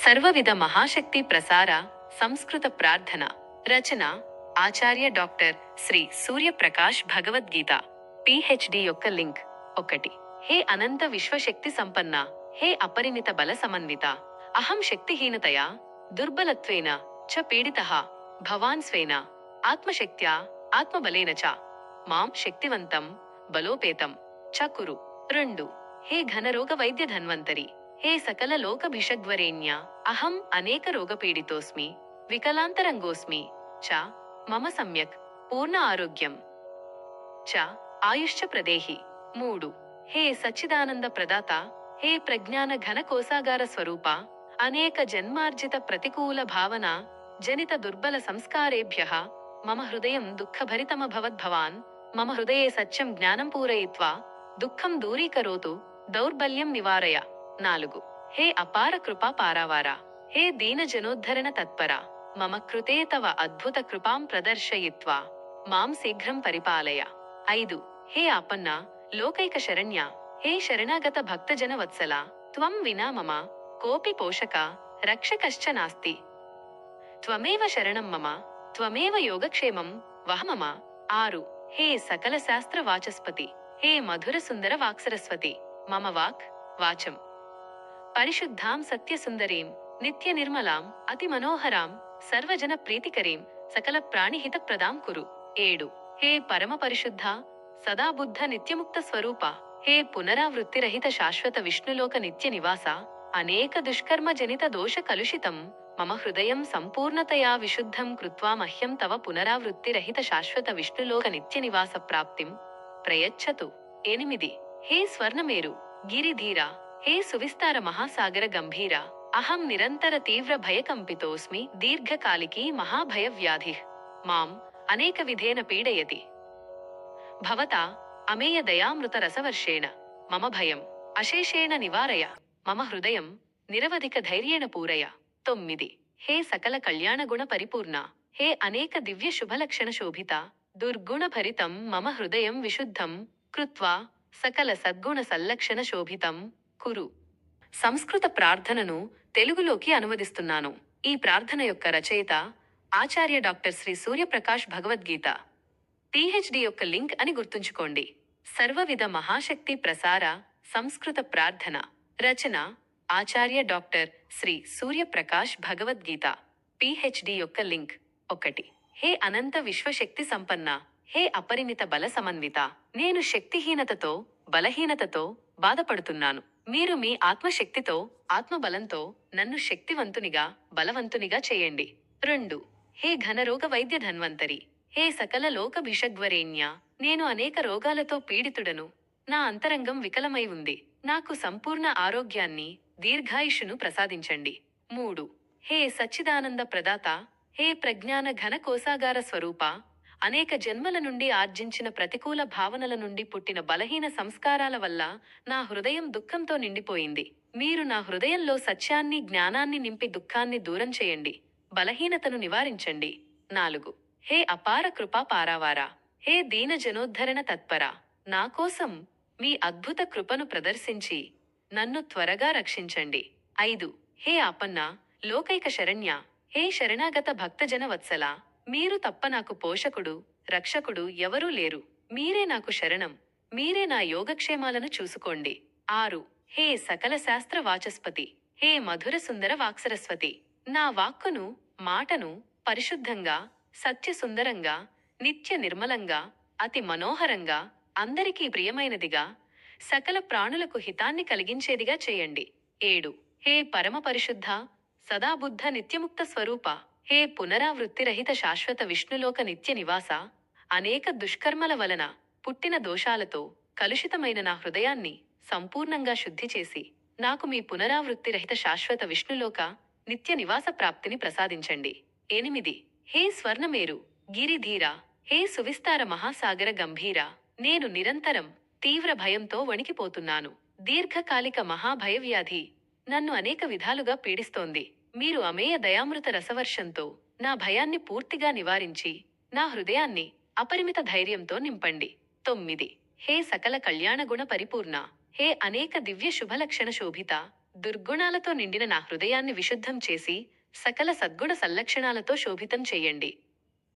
సర్వవిధ మహాశక్తి ప్రసార సంస్కృత ప్రార్థన రచన ఆచార్య డాక్టర్ శ్రీ సూర్యప్రకాష్ భగవద్గీత పిహెచ్డి యొక్క లింక్ ఒకటి. హే అనంత విశ్వశక్తి సంపన్న హే అపరిమిత బల సమన్విత అహం శక్తిహీనతయా దుర్బలత్వేన చ పీడిత భవాన్ స్వేన ఆత్మశక్త్యా ఆత్మబలేన చ మాం శక్తివంతం బలోపేతం చ కురు. రెండు. హే ఘనరోగ వైద్య ధన్వంతరి హే సకల లోకభిషగ్వరేణ్య. అహం అనేక రోగపీడితోస్మి. వికలాంతరంగోస్మి. చ మమ సమ్యక్. పూర్ణ ఆరోగ్యం. చ ఆయుష్చ ప్రదేహి. మూడు. హే సచ్చిదానంద ప్రదాత. హే ప్రజ్ఞాన ఘన కోసాగార స్వరూప. అనేక జన్మార్జిత ప్రతికూల భావన. జనిత దుర్బల సంస్కారేభ్య. మమ హృదయం దుఃఖభరితమభవద్భవాన్ మమ హృదయే సత్యం జ్ఞానం పూరయిత్వా. దుఃఖం దూరీకరోతు. దౌర్బల్యం నివారయ. నాలుగు. హే అపార కృపా పారావారా. హే దీన జనోద్ధరణ తత్పర. మమ కృతే తవ అద్భుత కృపాం ప్రదర్శయిత్వా. మాం శీఘ్రం పరిపాలయ. ఐదు. హే ఆపన్న లోకైక శరణ్య. హే శరణాగత భక్తజన వత్సల. త్వం వినా మమ. కోపి పోషక. రక్షకశ్చ నాస్తి. త్వమేవ శరణం మమ. త్వమేవ యోగక్షేమం వహమమ ఆరు. హే సకల శాస్త్ర వాచస్పతి. హే మధుర సుందర వాక్సరస్వతి. మమ వాక్ వాచం. పరిశుద్ధాం సత్యసుందరీం నిత్య నిర్మలాం అతి మనోహరాం సర్వజన ప్రీతికరీం సకల ప్రాణిహిత ప్రదాం కురు. ఏడు. హే పరమ పరిశుద్ధ సదాబుద్ధ నిత్యముక్త స్వరూప హే పునరావృత్తిరహిత శాశ్వత విష్ణులోక నిత్య నివాస అనేక దుష్కర్మ జనిత దోష కలుషితం మమ హృదయం సంపూర్ణతయా విశుద్ధం కృత్వా మహ్యం తవ పునరావృత్తిరహిత శాశ్వత విష్ణులోక నిత్య నివాస ప్రాప్తిం. ప్రయచ్చతు. ఎనిమిది. హే స్వర్ణమేరు. గిరిధీరా. హే సువిస్తార మహాసాగర గంభీర అహం నిరంతర తీవ్ర భయకంపితోస్మి దీర్ఘకాలికీ మహాభయవ్యాధి మాం అనేక విధేన పీడయతి. భవతా అమేయ దయామృత రసవర్షేణ మమ భయం అశేషేణ నివారయ మమ హృదయం నిరవధిక ధైర్యేణ పూరయ. తొమ్మిది. హే సకల కళ్యాణ గుణ పరిపూర్ణ హే అనేక దివ్య శుభలక్షణ శోభిత దుర్గుణ భరితం మమ హృదయం విశుద్ధం కృత్వా సకల సద్గుణ సంలక్షణ శోభితం. కురు. సంస్కృత ప్రార్థనను తెలుగులోకి అనువదిస్తున్నాను. ఈ ప్రార్థన యొక్క రచయిత ఆచార్య డాక్టర్ శ్రీ సూర్యప్రకాష్ భగవద్గీత. పిహెచ్డి యొక్క లింక్ అని గుర్తుంచుకోండి. సర్వవిధ మహాశక్తి ప్రసార సంస్కృత ప్రార్థన. రచన ఆచార్య డాక్టర్ శ్రీ సూర్యప్రకాష్ భగవద్గీత. పిహెచ్డి యొక్క లింక్ ఒకటి. హే అనంత విశ్వశక్తి సంపన్న. హే అపరిమిత బల సమన్విత. నేను శక్తిహీనతతో బలహీనతతో బాధపడుతున్నాను. మీరు మీ ఆత్మశక్తితో ఆత్మబలంతో నన్ను శక్తివంతునిగా బలవంతునిగా చేయండి. రెండు హే ఘనరోగ వైద్య ధన్వంతరి హే సకల లోకభిషగ్వరేణ్య నేను అనేక రోగాలతో పీడితుడను. నా అంతరంగం వికలమై ఉంది. నాకు సంపూర్ణ ఆరోగ్యాన్ని దీర్ఘాయుషును ప్రసాదించండి. మూడు హే సచ్చిదానంద ప్రదాత హే ప్రజ్ఞాన ఘన కోసాగార స్వరూప అనేక జన్మల నుండి ఆర్జించిన ప్రతికూల భావనల నుండి పుట్టిన బలహీన సంస్కారాల వల్ల నా హృదయం దుఃఖంతో నిండిపోయింది. మీరు నా హృదయంలో సత్యాన్ని జ్ఞానాన్ని నింపి దుఃఖాన్ని దూరం చేయండి. బలహీనతను నివారించండి. నాలుగు. హే అపార కృపా పారావారా. హే దీన జనోద్ధరణ తత్పర. నా కోసం మీ అద్భుత కృపను ప్రదర్శించి నన్ను త్వరగా రక్షించండి. ఐదు. హే ఆపన్న లోకైక శరణ్య. హే శరణాగత భక్తజన వత్సల. మీరు తప్ప నాకు పోషకుడు రక్షకుడు ఎవరూ లేరు. మీరే నాకు శరణం. మీరే నా యోగక్షేమాలను చూసుకోండి. ఆరు. హే సకల శాస్త్ర వాచస్పతి హే మధుర సుందర వాక్సరస్వతి. నా వాక్కును మాటను పరిశుద్ధంగా సత్యసుందరంగా నిత్య నిర్మలంగా అతి మనోహరంగా అందరికీ ప్రియమైనదిగా సకల ప్రాణులకు హితాన్ని కలిగించేదిగా చేయండి. ఏడు. హే పరమపరిశుద్ధ సదాబుద్ధ నిత్యముక్త స్వరూప. హే పునరావృత్తిరహిత శాశ్వత విష్ణులోక నిత్య నివాస. అనేక దుష్కర్మల వలన పుట్టిన దోషాలతో కలుషితమైన నా హృదయాన్ని సంపూర్ణంగా శుద్ధి చేసి నాకు మీ పునరావృత్తిరహిత శాశ్వత విష్ణులోక నిత్య నివాస ప్రాప్తిని ప్రసాదించండి. ఎనిమిది. హే స్వర్ణమేరు గిరిధీర హే సువిస్తార మహాసాగర గంభీర నేను నిరంతరం తీవ్ర భయంతో వణికిపోతున్నాను. దీర్ఘకాలిక మహాభయవ్యాధి నన్ను అనేక విధాలుగా పీడిస్తోంది. మీరు అమేయ దయామృత రసవర్షంతో నా భయాన్ని పూర్తిగా నివారించి నా హృదయాన్ని అపరిమిత ధైర్యంతో నింపండి. తొమ్మిది. హే సకల కళ్యాణ గుణ పరిపూర్ణ. హే అనేక దివ్య శుభలక్షణ శోభిత. దుర్గుణాలతో నిండిన నా హృదయాన్ని విశుద్ధం చేసి సకల సద్గుణ సంలక్షణాలతో శోభితం చెయ్యండి